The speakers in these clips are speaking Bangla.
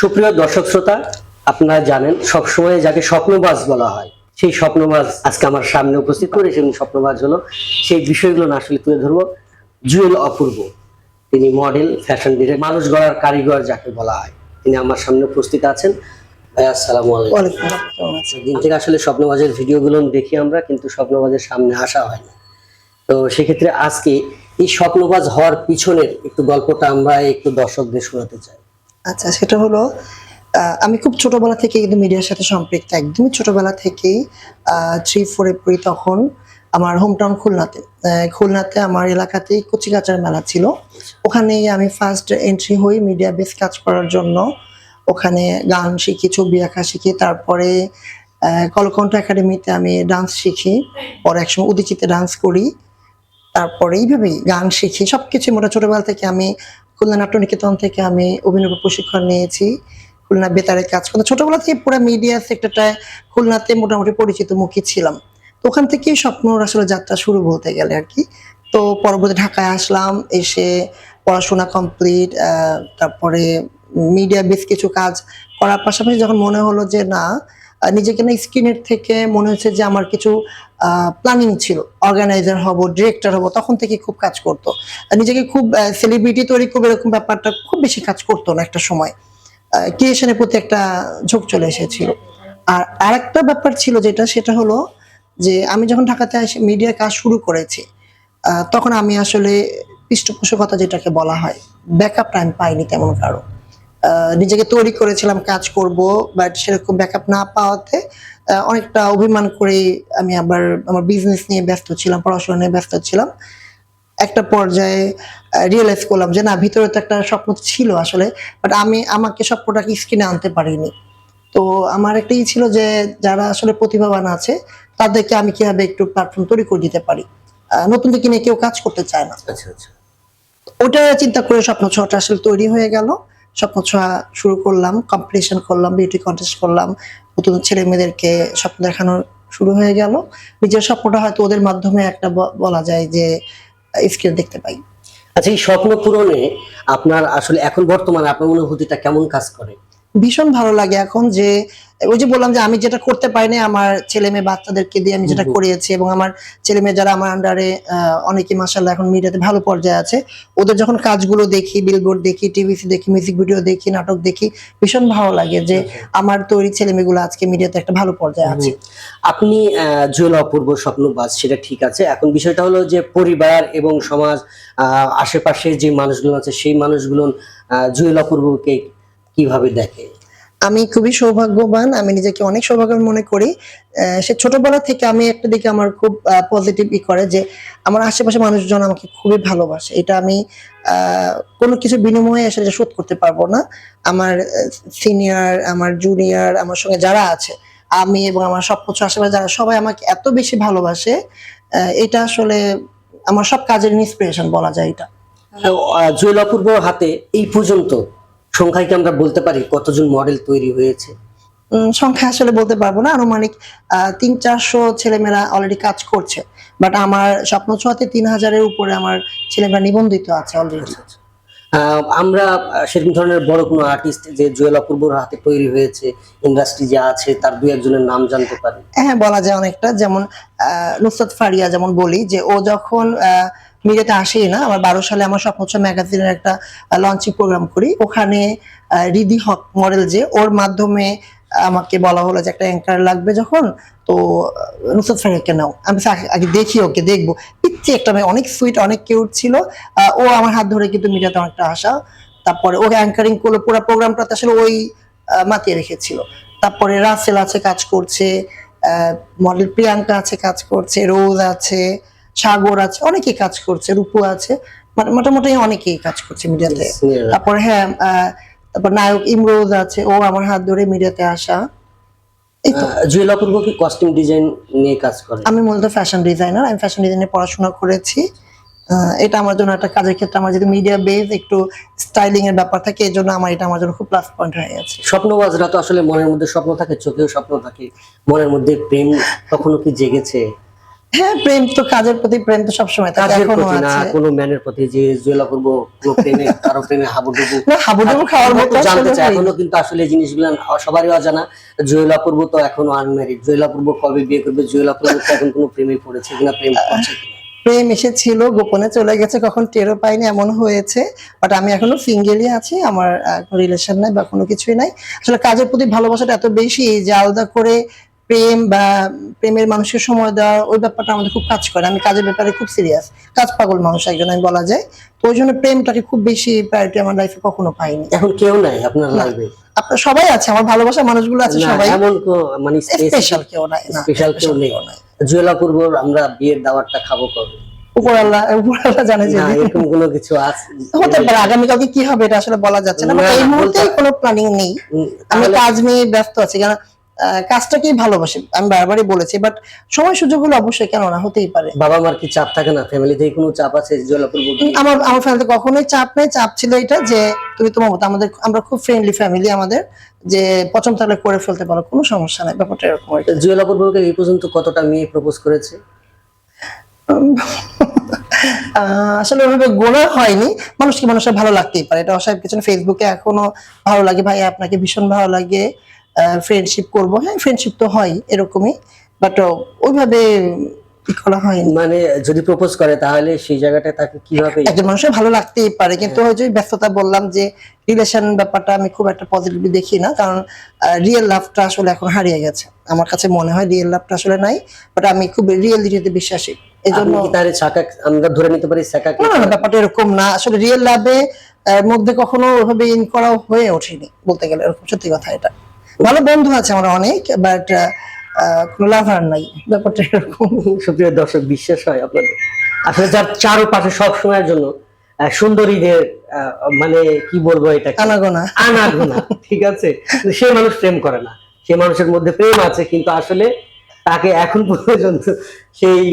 সুপ্রিয় দর্শক শ্রোতা আপনারা জানেন সবসময় যাকে স্বপ্নবাজ বলা হয় সেই স্বপ্নবাজ আজকে আমার সামনে উপস্থিত করেছেন স্বপ্নবাজ হলো সেই বিষয়গুলো না আসলে তুলে ধরবো। জুয়েল অপূর্ব তিনি মডেল ফ্যাশন ডিজাইন মানুষ গড়ার কারিগর যাকে বলা হয় তিনি আমার সামনে উপস্থিত আসসালামু আলাইকুম। আছেন? দিন থেকে আসলে স্বপ্নবাজের ভিডিওগুলো দেখি আমরা কিন্তু স্বপ্নবাজের সামনে আসা হয় না। তো সেক্ষেত্রে আজকে এই স্বপ্নবাজ হওয়ার পিছনের একটু গল্পটা আমরা একটু দর্শকদের শোনাতে চাই। আচ্ছা সেটা হলো আমি খুব ছোটবেলা থেকে কিন্তু মিডিয়ার সাথে সম্পৃক্ত, একদমই ছোটবেলা থেকেই থ্রি ফোরে পড়ি তখন আমার হোমটাউন খুলনাতে খুলনাতে আমার এলাকাতেই কচিকাচার মেলা ছিল। ওখানেই আমি ফার্স্ট এন্ট্রি হই মিডিয়া বেস কাজ করার জন্য। ওখানে গান শিখি, ছবি আঁকা শিখি, তারপরে কলকণ্ঠ একাডেমিতে আমি ডান্স শিখি। পরে একসময় উদিচিতে ডান্স করি। তারপরে এইভাবেই গান শিখি। সব কিছু মোটা ছোটবেলা থেকে আমি খুলনা নাট্যনিকেতন থেকে আমি অভিনব প্রশিক্ষণ নিয়েছি, খুলনা বেতারে কাজ করতাম ছোটবেলা থেকে পুরো মিডিয়া সেক্টরটায় খুলনাতে মোটামুটি পরিচিত মুখী ছিলাম। তো ওখান থেকেই স্বপ্ন আসলে যাত্রা শুরু বলতে গেলে আর কি। তো পরবর্তী ঢাকায় আসলাম, এসে পড়াশোনা কমপ্লিট তারপরে মিডিয়া বেশ কিছু কাজ করার পাশাপাশি যখন মনে হলো যে না নিজেকে না স্ক্রিনের থেকে মনে হচ্ছে যে আমার কিছু প্ল্যানিং ছিল। অর্গানাইজার হব ডিরেক্টর হব, তখন থেকে খুব কাজ করতো। নিজেকে খুব সেলিব্রিটি তৈরি করবে এরকম ব্যাপারটা খুব বেশি কাজ করতো না একটা সময়। ক্রিয়েশনের প্রতি একটা ঝোঁক চলে এসেছিল। আর আরেকটা ব্যাপার ছিল যেটা, সেটা হলো যে আমি যখন ঢাকাতে এসে মিডিয়া কাজ শুরু করেছি তখন আমি আসলে পৃষ্ঠপোষকতা যেটাকে বলা হয় ব্যাকআপ টাইম পাইনি তেমন কারও। নিজেকে তৈরি করেছিলাম কাজ করব বাট সেরকম ব্যাকআপ না পাওয়াতে অনেকটা অভিমান করে আমি আবার আমার বিজনেস নিয়ে ব্যস্ত ছিলাম পড়াশোনা নিয়ে ব্যস্ত ছিলাম। একটা পর্যায়ে রিয়েলাইজ করলাম যে না ভিতরে তো একটা স্বপ্ন ছিল আসলে বাট আমি আমাকে স্বপ্নটাকে স্ক্রিনে আনতে পারিনি। তো আমার একটাই ছিল যে যারা আসলে প্রতিভাবান আছে তাদেরকে আমি কীভাবে একটু প্ল্যাটফর্ম তৈরি করে দিতে পারি? নতুন দিকে নিয়ে কেউ কাজ করতে চায় না। আচ্ছা আচ্ছা। ওটা চিন্তা করে স্বপ্ন ছটা আসলে তৈরি হয়ে গেল। স্বপ্ন ছোঁয়া শুরু করলাম কম্পিটিশন করলাম বিউটি কন্টেস্ট করলাম, নতুন ছেলে মেয়েদেরকে স্বপ্ন দেখানো শুরু হয়ে গেল। নিজের স্বপ্নটা হয়তো ওদের মাধ্যমে একটা বলা যায় যে স্ক্রিন দেখতে পাই। আচ্ছা এই স্বপ্ন পূরণে আপনার আসলে এখন বর্তমানে আপনার অনুভূতিটা কেমন কাজ করে? ভীষণ ভালো লাগে এখন যে ওই যে বললাম যে আমি যেটা করতে পারিনি আমার ছেলে মেয়ে বাচ্চাদেরকে দিয়ে আমি যেটা। করিয়েছি এবং আমার ছেলে মেয়ে যারা আমার আন্ডারে অনেকে মাসাল্লাহ এখন মিডিয়াতে ভালো পর্যায়ে আছে ওদের যখন কাজগুলো দেখি বিলবোর্ড দেখি টিভিসি দেখি মিউজিক ভিডিও দেখি নাটক দেখি ভীষণ ভালো লাগে যে আমার তৈরি ছেলে মেয়েগুলো আজকে মিডিয়াতে একটা ভালো পর্যায়ে আছে। আপনি আহ, জুয়েল অপূর্ব স্বপ্নবাজ সেটা ঠিক আছে। এখন বিষয়টা হলো যে পরিবার এবং সমাজ আহ, আশেপাশে যে মানুষগুলো আছে সেই মানুষগুলো আহ, জুয়েল অপূর্বকে কীভাবে দেখে? আমি খুবই সৌভাগ্যবান আমি নিজেকে অনেক সৌভাগ্যবান মনে করি। সে ছোটবেলা থেকে আমি একটা দিকে আমার খুব পজিটিভ ই করে যে আমার আশেপাশে মানুষজন আমাকে খুবই ভালোবাসে। এটা আমি কোনো কিছু বিনিময়ে যে শোধ করতে পারব না। আমার সিনিয়র আমার জুনিয়র আমার সঙ্গে যারা আছে আমি এবং আমার সব কিছু আশেপাশে যারা সবাই আমাকে এত বেশি ভালোবাসে এটা আসলে আমার সব কাজের ইন্সপিরেশন বলা যায় এটা। আহ, জুয়েল অপূর্ব হাতে এই পর্যন্ত সংখ্যায় কি আমরা বলতে পারি কতজন মডেল তৈরি হয়েছে? সংখ্যা আসলে বলতে পারব না। আনুমানিক আহ, তিন চারশো ছেলেমেয়েরা অলরেডি কাজ করছে। বাট আমার স্বপ্ন ছোঁয়াতে তিন হাজারের উপরে আমার ছেলেমেয়েরা নিবন্ধিত আছে অলরেডি আহ, আমরা সেরকম ধরনের বড় কোনো আর্টিস্ট যে জুয়েল অপূর্বর হাতে তৈরি হয়েছে ইন্ডাস্ট্রি যে আছে তার দুই একজনের নাম জানতে পারি? হ্যাঁ বলা যায় অনেকটা। যেমন আহ, নুসরাত ফারিয়া যেমন বলি যে ও যখন মিডিয়াতে আসেই না। আমার বারো সালে আমার স্বপ্নচ্ছ ম্যাগাজিনের একটা লঞ্চিং প্রোগ্রাম করি। ওখানে রিদি হক মডেল যে, ওর মাধ্যমে আমাকে বলা হলো যে একটা অ্যাঙ্কার লাগবে যখন, তো নুসরাত ফারিয়াকে নাও। আমি আগে- দেখি ওকে, দেখব। পিচ্ছি একটা মেয়ে, অনেক সুইট অনেক কিউট ছিল। ও আমার হাত ধরে কিন্তু মিডিয়াতে অনেকটা আসা তারপরে ওকে অ্যাঙ্কারিং করল, পুরো প্রোগ্রামটাতে আসলে ওই মাতিয়ে রেখেছিল। তারপরে রাসেল আছে, কাজ করছে মডেল প্রিয়াঙ্কা আছে, কাজ করছে, রোজ আছে। সাগর আছে অনেকেই কাজ করছে রূপু আছে মানে মোটামুটি অনেকেই কাজ করছে মিডিয়াতে। Senior-রা। হ্যাঁ তারপর নায়ক ইমরোজ আছে ও আমার হাত ধরে মিডিয়াতে আসা। জুয়েল অপূর্ব কি কস্টিউম ডিজাইন নিয়ে কাজ করে? আমি মূলত ফ্যাশন ডিজাইনার আমি ফ্যাশন ডিজাইনে পড়াশোনা করেছি। এটা আমার জন্য একটা কাজের ক্ষেত্রে আমার যদি মিডিয়া বেস একটু স্টাইলিং এর ব্যাপার থাকে এই জন্য আমার এটা আমার জন্য খুব প্লাস পয়েন্ট হয়ে গেছে। স্বপ্নবাজরা তো আসলে মনের মধ্যে স্বপ্ন থাকে চোখেও স্বপ্ন থাকে। মনের মধ্যে প্রেম কখনো কি জেগেছে? হ্যাঁ প্রেম তো কাজের প্রতি প্রেম তো সবসময় থাকে এখনও আছে। কোনো ম্যানের প্রতি যে জুয়েলা করব কোনো প্রেমে কারও প্রেমে হাবুডুবু। না হাবুডুবু খাওয়ার মতো জানতে চাই এখনও কিন্তু আসলে জিনিসগুলো সবারই অজানা। জুয়েলা পূর্ব তো এখনও আনম্যারিড জুয়েলা পূর্ব কবে বিয়ে করবে জুয়েলা এখন কোনো প্রেমে পড়েছে কিনা প্রেম করছে প্রেম এসেছিল গোপনে চলে গেছে কখন টেরও পাইনি এমন হয়েছে। বাট আমি এখনও সিঙ্গেলই আছি আমার রিলেশন নাই বা কোনো কিছুই নাই। আসলে কাজের প্রতি ভালোবাসাটা এত বেশি যে আলাদা করে প্রেম বা প্রেমের মানুষকে সময় দেওয়া ওই ব্যাপারটা আমাদের খুব কাজ করে। আমি কাজের ব্যাপারে খুব সিরিয়াস কাজ পাগল মানুষ একজন আমি বলা যায়। তো ওই জন্য প্রেমটাকে খুব বেশি প্রায়োরিটি আমার লাইফে কখনো পাইনি। এখন কেউ নাই আপনার লাইফে আপনার সবাই আছে আমার ভালোবাসার মানুষগুলো আছে সবাই। এমন মানে স্পেশাল কেউ নাই স্পেশাল কেউ নেই। জুয়েলা পূর্ব আমরা বিয়ের দাওয়াতটা খাব কবে? উপর আল্লাহ উপর আল্লাহ জানে যে এরকম কোনো কিছু আছে হতে পারে কি হবে এটা আসলে বলা যাচ্ছে না এই মুহূর্তে কোনো প্ল্যানিং নেই। আমি কাজ নিয়ে ব্যস্ত আছি কারণ কাজটাকেই ভালোবাসি। আমি বারবারই বলেছি বাট সময় সুযোগ হলে অবশ্যই কেন না হতেই পারে। বাবা মার কি চাপ থাকে না? ফ্যামিলি থেকে কোনো চাপ আছে? আমার আমার ফ্যামিলিতে কখনোই চাপ নেই। চাপ ছিল এটা যে তুমি তোমার মতো আমাদের আমরা খুব ফ্রেন্ডলি ফ্যামিলি আমাদের যে পছন্দ থাকলে করে ফেলতে পারো কোনো সমস্যা নাই। ব্যাপারটা এরকম। জুয়েলা এই পর্যন্ত কতটা মেয়ে প্রপোজ করেছে? আসলে ওইভাবে গোনা হয়নি। মানুষকে মানুষের ভালো লাগতেই পারে। এটা অসাহেব কিছু ফেসবুকে এখনও ভালো লাগে। ভাই আপনাকে ভীষণ ভালো লাগে। ফ্রেন্ডশিপ করব। হ্যাঁ ফ্রেন্ডশিপ তো হয় এরকমই বাট ওইভাবে করা হয়নি। মানে যদি প্রপোজ করে তাহলে সেই জায়গাটায় তাকে কীভাবে একজন মানুষের ভালো লাগতেই পারে কিন্তু হয়তো ব্যস্ততা বললাম যে রিলেশন ব্যাপারটা আমি খুব একটা পজিটিভলি দেখি না কারণ রিয়েল লাভটা আসলে এখন হারিয়ে গেছে। আমার কাছে মনে হয় রিয়েল লাভটা আসলে নাই বাট আমি খুব রিয়েলিটিতে বিশ্বাসী। এই জন্য তার ছাকা আমরা ধরে নিতে পারি ছাকাকে না না, না ব্যাপারটা এরকম না। আসলে রিয়েল লাভে মধ্যে কখনো ওভাবে ইন করা হয়ে ওঠেনি বলতে গেলে এরকম সত্যি কথা এটা। ভালো বন্ধু আছে আমার অনেক বাট কোনো লাভার নাই। ব্যাপারটা এরকম। সুপ্রিয় দর্শক বিশ্বাস হয় আপনাদের। আসলে যার চারপাশে সব সময়ের জন্য সুন্দরীদের মানে কি বলব এটা আনাগোনা। আনাগোনা ঠিক আছে? সে মানুষ প্রেম করে না। সে মানুষের মধ্যে প্রেম আছে কিন্তু আসলে তাকে এখন পর্যন্ত সেই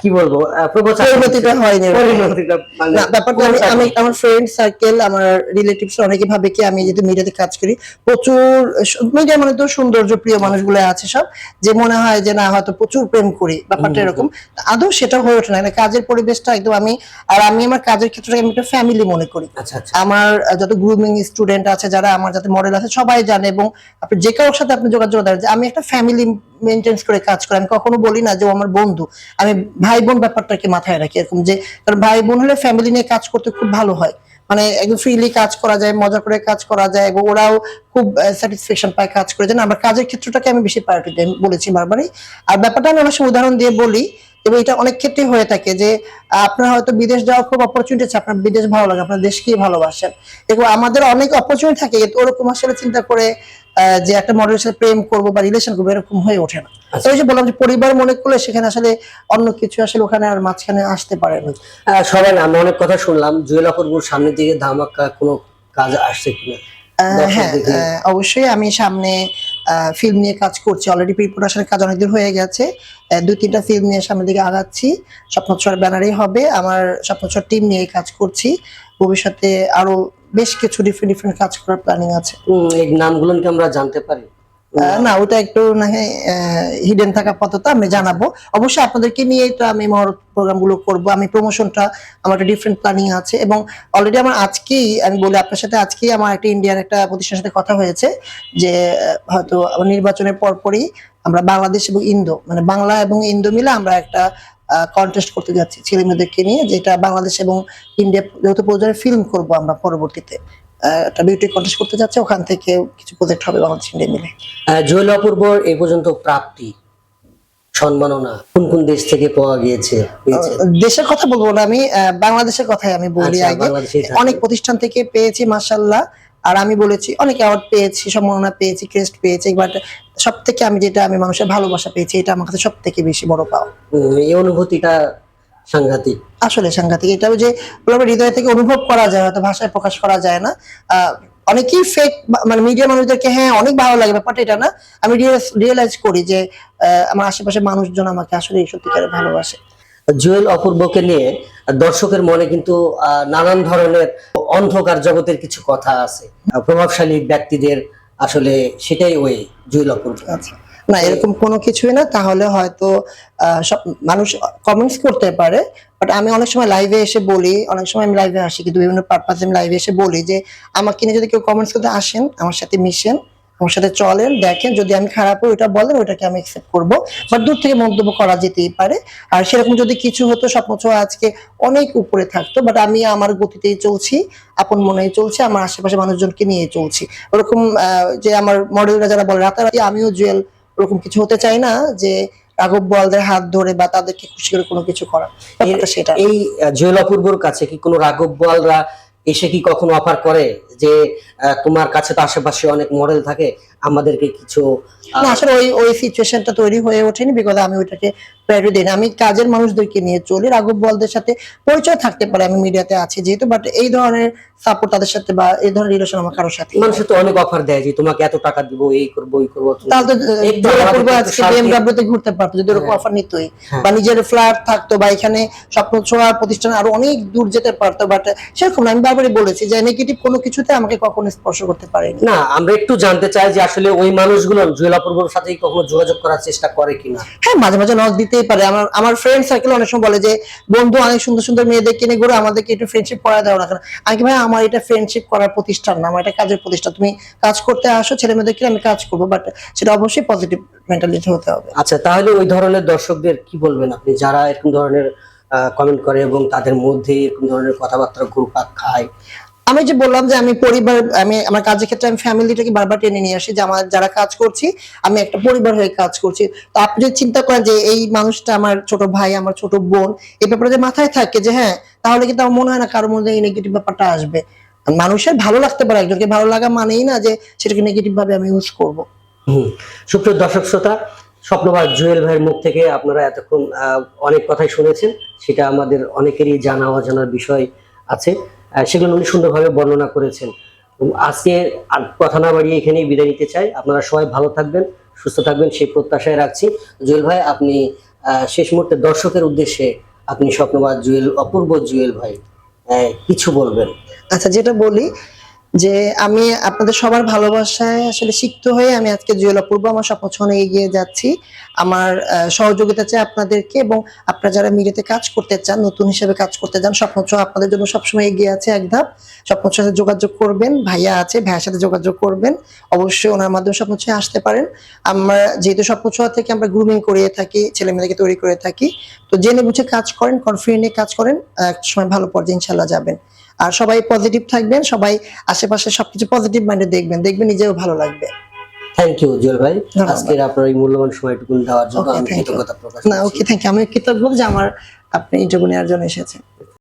কি বলব? পরিণতিটা হয়নি মানে ব্যাপারটা আমি আমি আমার ফ্রেন্ড সার্কেল আমার রিলেটিভস অনেকে ভাবে কি আমি যেহেতু মিডিয়াতে কাজ করি প্রচুর মিডিয়া মানে তো সৌন্দর্য প্রিয় মানুষগুলো আছে সব যে মনে হয় যে না হয়তো প্রচুর প্রেম করি ব্যাপারটা এরকম। আদৌ সেটা হয়ে ওঠে না। মানে কাজের পরিবেশটা একদম আমি আর আমি আমার কাজের ক্ষেত্রে আমি একটা ফ্যামিলি মনে করি। আচ্ছা আচ্ছা। আমার যত গ্রুমিং স্টুডেন্ট আছে যারা আমার যাতে মডেল আছে সবাই জানে এবং আপনি যে কারোর সাথে আপনি যোগাযোগ যে আমি একটা ফ্যামিলি মেনটেন্স করে কাজ করে। আমি কখনো বলি না যে আমার বন্ধু। আমি ভাই বোন ব্যাপারটাকে মাথায় রাখি? এরকম যে, কারণ ভাই বোন হলে ফ্যামিলি নিয়ে কাজ করতে খুব ভালো হয়। মানে একদম ফ্রিলি কাজ করা যায়, মজা করে কাজ করা যায়, এবং ওরাও খুব স্যাটিসফ্যাকশন পায় কাজ করে। যেন আমার কাজের ক্ষেত্রটাকে আমি বেশি প্রায়োরিটি বলেছি বারবারই। আর ব্যাপারটা আমি অনেক উদাহরণ দিয়ে বলি এবং এটা অনেক ক্ষেত্রে হয়ে থাকে যে আপনার হয়তো বিদেশ যাওয়ার খুব অপরচুনিটি আছে আপনার বিদেশ ভালো লাগে আপনার দেশকেই ভালোবাসেন। এবং আমাদের অনেক অপরচুনিটি থাকে ওরকম আসলে চিন্তা করে যে একটা মডেলের সাথে প্রেম করব বা রিলেশন করব এরকম হয়ে ওঠে না। ওই যে বললাম যে পরিবার মনে করলে সেখানে আসলে অন্য কিছু আসলে ওখানে আর মাঝখানে আসতে পারে না। সবাই না আমরা অনেক কথা শুনলাম জুয়েলা পূর্বর সামনের দিকে ধামাকা কোনো কাজ আসছে কিনা। হ্যাঁ। অবশ্যই আমি সামনে ফিল্ম নিয়ে কাজ করছি। অলরেডি প্রি প্রোডাকশনের কাজ অনেকদিন হয়ে গেছে। দুই তিনটা ফিল্ম নিয়ে সামনের দিকে আগাচ্ছি। স্বপ্নচর ব্যানারে হবে। আমার স্বপ্নচর টিম নিয়ে কাজ করছি। ভবিষ্যতে আরও বেশ কিছু ডিফারেন্ট ডিফারেন্ট কাজ করার প্ল্যানিং আছে। এই নামগুলো কি আমরা জানতে পারি। না, ওটা একটু না হিডেন থাকা পদ্ধতি, আমি জানাব। অবশ্যই আপনাদেরকে নিয়ে তো আমি মহরত প্রোগ্রামগুলো করব, আমি প্রমোশনটা আমার একটা ডিফারেন্ট প্ল্যানিং আছে, এবং অলরেডি আমার আজকেই, আমি বলি আপনার সাথে আজকেই আমার একটা ইন্ডিয়ার একটা প্রতিষ্ঠানের সাথে কথা হয়েছে, যে হয়তো নির্বাচনের পরপরই আমরা বাংলাদেশ এবং ইন্দো মানে বাংলা এবং ইন্দো মিলে আমরা একটা কন্টেস্ট করতে যাচ্ছি ছেলে মেয়েদেরকে নিয়ে, যেটা বাংলাদেশ এবং ইন্ডিয়া যৌথ পর্যায়ে ফিল্ম করব আমরা পরবর্তীতে। একটা বিউটি কন্টেস্ট করতে যাচ্ছে ওখান থেকে কিছু প্রজেক্ট হবে বাংলাদেশ ইন্ডিয়া মিলে। জুয়েল অপূর্বর এই পর্যন্ত প্রাপ্তি সম্মাননা কোন কোন দেশ থেকে পাওয়া গিয়েছে দেশের কথা বলব না আমি বাংলাদেশের কথাই আমি বলি আচ্ছা, আগে। অনেক প্রতিষ্ঠান থেকে পেয়েছি মার্শাল্লাহ আর আমি বলেছি অনেক অ্যাওয়ার্ড পেয়েছি সম্মাননা পেয়েছি ক্রেস্ট পেয়েছি বাট সব থেকে আমি যেটা আমি মানুষের ভালোবাসা পেয়েছি এটা আমার কাছে সব থেকে বেশি বড় পাওয়া। এই অনুভূতিটা সাংঘাতিক? আসলে সাংঘাতিক। এটা যে হৃদয় থেকে অনুভব করা যায় হয়তো ভাষায় প্রকাশ করা যায় না। অনেকেই ফেক মানে মিডিয়া মানুষদেরকে হ্যাঁ অনেক ভালো লাগে। ব্যাপারটা এটা না। আমি রিয়েলাইজ করি যে আমার আশেপাশে মানুষজন আমাকে আসলে সত্যিকারে ভালোবাসে। জুয়েল অপূর্বকে নিয়ে দর্শকের মনে কিন্তু আহ, নানান ধরনের অন্ধকার জগতের কিছু কথা আছে। প্রভাবশালী ব্যক্তিদের আসলে সেটাই ওই জুয়েল অপূর্ব। আচ্ছা। না, এরকম কোনো কিছুই না, তাহলে হয়তো সব মানুষ কমেন্টস করতে পারে বাট আমি অনেক সময় লাইভে এসে বলি, অনেক সময় আমি লাইভে আসি কিন্তু বিভিন্ন পারপাসে আমি লাইভে এসে বলি যে, আমাকে নিয়ে যদি কেউ কমেন্টস করতে আসেন, আমার সাথে মিশেন, আমার সাথে চলেন, দেখেন, যদি আমি খারাপ হই ওটা বলেন ওটাকে আমি অ্যাকসেপ্ট করব বাট দূর থেকে মন্তব্য করা যেতেই পারে, আর সেরকম যদি কিছু হতো স্বপ্ন ছোঁয়া আজকে অনেক উপরে থাকতো বাট আমি আমার গতিতেই চলছি, আপন মনেই চলছে, আমার আশেপাশে মানুষজনকে নিয়ে চলছি, ওরকম যে আমার মডেলরা যারা বলে, রাতারাতি আমিও জুয়েল ওরকম কিছু হতে চাই না যে রাঘব বলদের হাত ধরে বা তাদেরকে খুশি করে কোনো কিছু করা সেটা। এই জয়লাপূর্বর কাছে কি কোনো রাঘব বলরা এসে কি কখনো অফার করে? যে তোমার কাছে তো আশেপাশে অনেক মডেল থাকে আমাদেরকে কিছু আসলে ওই ওই সিচুয়েশনটা তৈরি হয়ে ওঠেনি বিকজ আমি ওইটাকে প্রায়োরিটি দিই আমি কাজের মানুষদেরকে নিয়ে চলি। রাঘব বলদের সাথে পরিচয় থাকতে পারে আমি মিডিয়াতে আছি যেহেতু বাট এই ধরনের সাপোর্ট তাদের সাথে বা এই ধরনের রিলেশন আমার কারোর সাথে মানুষের তো অনেক অফার দেয় যে তোমাকে এত টাকা দিব এই করব এই করব তাহলে তো একটু আজকে বিএমডব্লিউ তে ঘুরতে পারতো যদি ওরকম হ্যাঁ। অফার নিতই। হ্যাঁ। বা নিজের ফ্ল্যাট থাকতো বা এখানে স্বপ্ন ছোঁয়া প্রতিষ্ঠান আরও অনেক দূর যেতে পারতো বাট সেরকম আমি বারবারই বলেছি যে নেগেটিভ কোনো কিছুতে আমাকে কখনো স্পর্শ করতে পারেনি। না আমরা একটু জানতে চাই যে আসলে ওই মানুষগুলো জুয়েল অপূর্বর সাথে কখনো যোগাযোগ করার চেষ্টা করে কিনা? হ্যাঁ মাঝে মাঝে নক দিতেই পারে। আমার আমার ফ্রেন্ড সার্কেল অনেক সময় বলে যে বন্ধু অনেক সুন্দর সুন্দর মেয়েদের কিনে ঘুরে আমাদেরকে একটু ফ্রেন্ডশিপ করা দাও না আমি কি ভাই আমার এটা ফ্রেন্ডশিপ করার প্রতিষ্ঠান না আমার এটা কাজের প্রতিষ্ঠান। তুমি কাজ করতে আসো ছেলে মেয়েদের কিনে আমি কাজ করব বাট সেটা অবশ্যই পজিটিভ মেন্টালিটি হতে হবে। আচ্ছা তাহলে ওই ধরনের দর্শকদের কি বলবেন আপনি? যারা এরকম ধরনের কমেন্ট করে এবং তাদের মধ্যে এরকম ধরনের কথাবার্তা ঘুরপাক খায় আমি যে বললাম যে আমি পরিবার, আমি আমার কাজের ক্ষেত্রে আমি ফ্যামিলিটাকে বারবার টেনে নিয়ে আসি যে আমার যারা কাজ করছি, আমি একটা পরিবার হয়ে কাজ করছি। তো আপনি চিন্তা করেন যে এই মানুষটা আমার ছোট ভাই, আমার ছোট বোন, এই ব্যাপারে যে মাথায় থাকে যে হ্যাঁ তাহলে কিন্তু আমার মনে হয় না কারোর মধ্যে এই নেগেটিভ ব্যাপারটা আসবে। মানুষের ভালো লাগতে পারে, একজনকে ভালো লাগা মানেই না যে সেটাকে নেগেটিভ ভাবে আমি ইউজ করব। হুম। সুপ্রিয় দর্শক শ্রোতা স্বপ্নবাদ জুয়েল ভাইয়ের মুখ থেকে আপনারা এতক্ষণ অনেক কথাই শুনেছেন, সেটা আমাদের অনেকেরই জানা অজানার বিষয় আছে। সেগুলো উনি সুন্দরভাবে বর্ণনা করেছেন। আজকে কথা না বাড়িয়ে এখানেই বিদায় নিতে চাই। আপনারা সবাই ভালো থাকবেন, সুস্থ থাকবেন, সেই প্রত্যাশায় রাখছি। জুয়েল ভাই, আপনি শেষ মুহূর্তে দর্শকের উদ্দেশ্যে আপনি স্বপ্নবাদ জুয়েল, অপূর্ব জুয়েল ভাই কিছু বলবেন? আচ্ছা যেটা বলি যে আমি আপনাদের সবার ভালোবাসায় আসলে সিক্ত হয়ে আমি আজকে জুয়েল অপূর্ব আমার স্বপ্নছনে এগিয়ে যাচ্ছি। আমার সহযোগিতা চাই আপনাদেরকে এবং আপনারা যারা মিডিয়াতে কাজ করতে চান, নতুন হিসেবে কাজ করতে চান স্বপ্নছ আপনাদের জন্য সবসময় এগিয়ে আছে এক ধাপ। সাথে যোগাযোগ করবেন, ভাইয়া আছে, ভাইয়ার সাথে যোগাযোগ করবেন। অবশ্যই ওনার মাধ্যমে স্বপ্নছ আসতে পারেন। আমরা যেহেতু স্বপ্নছ থেকে আমরা গ্রুমিং করিয়ে থাকি ছেলে মেয়েদেরকে তৈরি করে থাকি, তো জেনে বুঝে কাজ করেন কনফিডেন্টে কাজ করেন এক সময় ভালো পর্যায়ে ইনশাল্লাহ যাবেন। আর সবাই পজিটিভ থাকবেন সবাই আশেপাশে সবকিছু পজিটিভ মাইন্ডে দেখবেন দেখবেন নিজেও ভালো লাগবে। থ্যাংক ইউ জুয়েল ভাই। আজকের আপনার এই মূল্যবান সময়টুকু দেওয়ার জন্য আমি কৃতজ্ঞতা প্রকাশ না ওকে থ্যাংক ইউ আমি কৃতজ্ঞ যে আমার আপনি ইন্টারভিউ নেওয়ার জন্য এসেছেন।